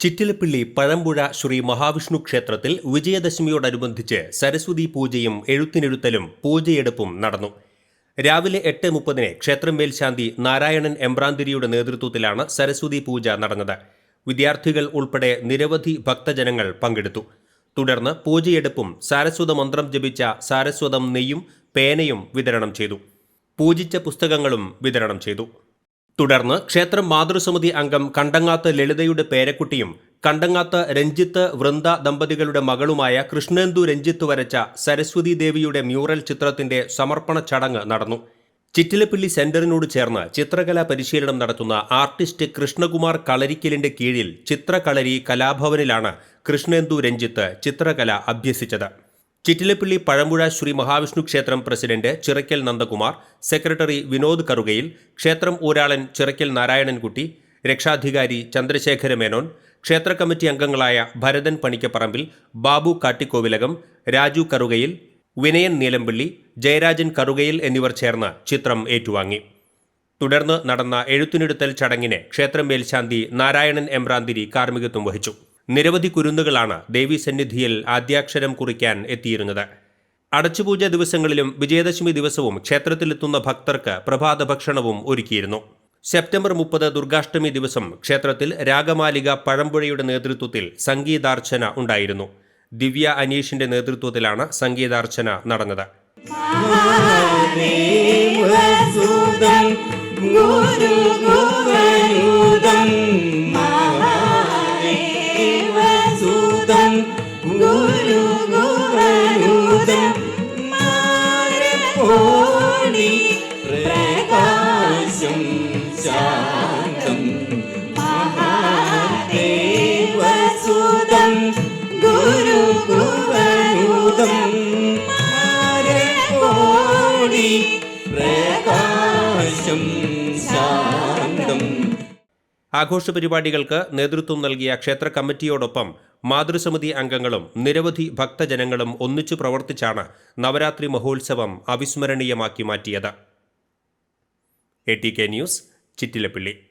ചിറ്റിലപ്പിള്ളി പഴമ്പുഴ ശ്രീ മഹാവിഷ്ണു ക്ഷേത്രത്തിൽ വിജയദശമിയോടനുബന്ധിച്ച് സരസ്വതി പൂജയും എഴുത്തിനെഴുത്തലും പൂജയെടുപ്പും നടന്നു. രാവിലെ എട്ട് മുപ്പതിന് ക്ഷേത്രം മേൽശാന്തി നാരായണൻ എമ്പ്രാന്തിരിയുടെ നേതൃത്വത്തിലാണ് സരസ്വതി പൂജ നടന്നത്. വിദ്യാർത്ഥികൾ ഉൾപ്പെടെ നിരവധി ഭക്തജനങ്ങൾ പങ്കെടുത്തു. തുടർന്ന് പൂജയെടുപ്പും സാരസ്വത മന്ത്രം ജപിച്ച സാരസ്വതം നെയ്യും പേനയും വിതരണം ചെയ്തു. പൂജിച്ച പുസ്തകങ്ങളും വിതരണം ചെയ്തു. തുടർന്ന് ക്ഷേത്രം മാതൃസമിതി അംഗം കണ്ടങ്ങാത്ത് ലളിതയുടെ പേരക്കുട്ടിയും കണ്ടങ്ങാത്ത് രഞ്ജിത്ത് വൃന്ദ ദമ്പതികളുടെ മകളുമായ കൃഷ്ണേന്ദു രഞ്ജിത്ത് വരച്ച സരസ്വതി ദേവിയുടെ മ്യൂറൽ ചിത്രത്തിന്റെ സമർപ്പണ ചടങ്ങ് നടന്നു. ചിറ്റിലപ്പിള്ളി സെന്ററിനോട് ചേർന്ന് ചിത്രകലാ പരിശീലനം നടത്തുന്ന ആർട്ടിസ്റ്റ് കൃഷ്ണകുമാർ കളരിക്കലിന്റെ കീഴിൽ ചിത്രകളരി കലാഭവനിലാണ് കൃഷ്ണേന്ദു രഞ്ജിത്ത് ചിത്രകല അഭ്യസിച്ചത്. ചിറ്റിലപ്പിള്ളി പഴമ്പുഴ ശ്രീ മഹാവിഷ്ണു ക്ഷേത്രം പ്രസിഡന്റ് ചിറയ്ക്കൽ നന്ദകുമാർ സെക്രട്ടറി വിനോദ് കറുകയിൽ ക്ഷേത്രം ഊരാളൻ ചിറയ്ക്കൽ നാരായണൻകുട്ടി രക്ഷാധികാരി ചന്ദ്രശേഖര മേനോൻ ക്ഷേത്ര കമ്മിറ്റി അംഗങ്ങളായ ഭരതൻ പണിക്കപ്പറമ്പിൽ ബാബു കാട്ടിക്കോവിലകം രാജു കറുകയിൽ വിനയൻ നീലമ്പിള്ളി ജയരാജൻ കറുകയിൽ എന്നിവർ ചേർന്ന് ചിത്രം ഏറ്റുവാങ്ങി. തുടർന്ന് നടന്ന എഴുത്തിനെടുത്തൽ ചടങ്ങിന് ക്ഷേത്രം മേൽശാന്തി നാരായണൻ എംറാന്തിരി കാർമ്മികത്വം വഹിച്ചു. നിരവധി കുരുന്നുകളാണ് ദേവീസന്നിധിയിൽ ആദ്യാക്ഷരം കുറിക്കാൻ എത്തിയിരുന്നത്. അടച്ചുപൂജ ദിവസങ്ങളിലും വിജയദശമി ദിവസവും ക്ഷേത്രത്തിലെത്തുന്ന ഭക്തർക്ക് പ്രഭാത ഭക്ഷണവും ഒരുക്കിയിരുന്നു. സെപ്റ്റംബർ മുപ്പത് ദുർഗാഷ്ടമി ദിവസം ക്ഷേത്രത്തിൽ രാഗമാലിക പഴമ്പുഴയുടെ നേതൃത്വത്തിൽ സംഗീതാർച്ചന ഉണ്ടായിരുന്നു. ദിവ്യ അനീഷിന്റെ നേതൃത്വത്തിലാണ് സംഗീതാർച്ചന നടന്നത്. ദേവസുതം ആഘോഷ പരിപാടികൾക്ക് നേതൃത്വം നൽകിയ ക്ഷേത്ര കമ്മിറ്റിയോടൊപ്പം മാതൃസമിതി അംഗങ്ങളും നിരവധി ഭക്തജനങ്ങളും ഒന്നിച്ചു പ്രവർത്തിച്ചാണ് നവരാത്രി മഹോത്സവം അവിസ്മരണീയമാക്കി മാറ്റിയത്. A T K news Chittilappilly.